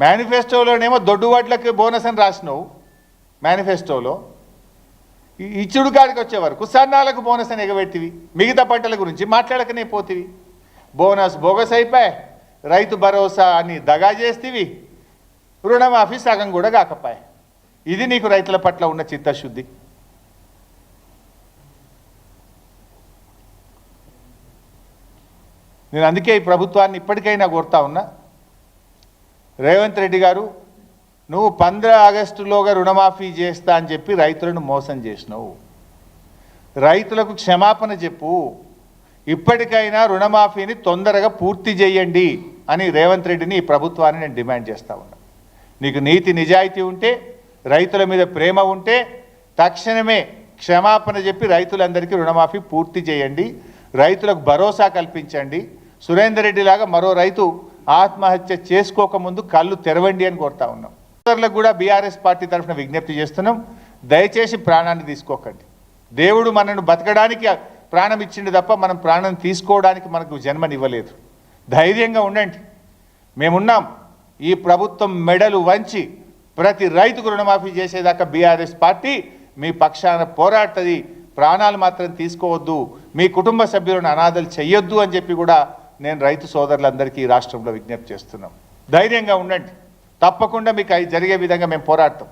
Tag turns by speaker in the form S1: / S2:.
S1: మేనిఫెస్టోలోనేమో దొడ్డువాట్లకి bonus అని రాసినావు. మేనిఫెస్టోలో. ఈ ఇచ్చుడు కాడికి వచ్చే వరకు సన్నాలకు బోనస్ అని ఎగబెట్టివి. మిగతా పంటల గురించి మాట్లాడకనే పోతివి. బోనస్ బోగస్ అయిపోయి. రైతు భరోసా అని దగా చేస్తేవి. రుణమాఫీ సగం కూడా కాకపాయి. ఇది నీకు రైతుల పట్ల ఉన్న చిత్తశుద్ధి. నేను అందుకే ఈ ప్రభుత్వాన్ని ఇప్పటికైనా కోరుతా ఉన్నా రేవంత్ రెడ్డి గారు నువ్వు పంద్ర ఆగస్టులోగా రుణమాఫీ చేస్తా అని చెప్పి రైతులను మోసం చేసినావు. రైతులకు క్షమాపణ చెప్పు. ఇప్పటికైనా రుణమాఫీని తొందరగా పూర్తి చేయండి అని రేవంత్ రెడ్డిని ఈ ప్రభుత్వాన్ని నేను డిమాండ్ చేస్తా ఉన్నా. నీకు నీతి నిజాయితీ ఉంటే రైతుల మీద ప్రేమ ఉంటే తక్షణమే క్షమాపణ చెప్పి రైతులందరికీ రుణమాఫీ పూర్తి చేయండి. రైతులకు భరోసా కల్పించండి. సురేందర్ రెడ్డి లాగా మరో రైతు ఆత్మహత్య చేసుకోకముందు కళ్ళు తెరవండి అని కోరుతా ఉన్నాం. ఇతరులకు కూడా బీఆర్ఎస్ పార్టీ తరఫున విజ్ఞప్తి చేస్తున్నాం. దయచేసి ప్రాణాన్ని తీసుకోకండి. దేవుడు మనను బతకడానికి ప్రాణం ఇచ్చిండు తప్ప మనం ప్రాణం తీసుకోవడానికి మనకు జన్మనివ్వలేదు. ధైర్యంగా ఉండండి. మేమున్నాం. ఈ ప్రభుత్వం మెడలు వంచి ప్రతి రైతుకు రుణమాఫీ చేసేదాకా బీఆర్ఎస్ పార్టీ మీ పక్షాన పోరాడుతుంది. ప్రాణాలు మాత్రం తీసుకోవద్దు. మీ కుటుంబ సభ్యులను అనాథలు చెయ్యొద్దు అని చెప్పి కూడా నేను రైతు సోదరులందరికీ ఈ రాష్ట్రంలో విజ్ఞప్తి చేస్తున్నాం. ధైర్యంగా ఉండండి. తప్పకుండా మీకు అవి జరిగే విధంగా మేము పోరాడతాం.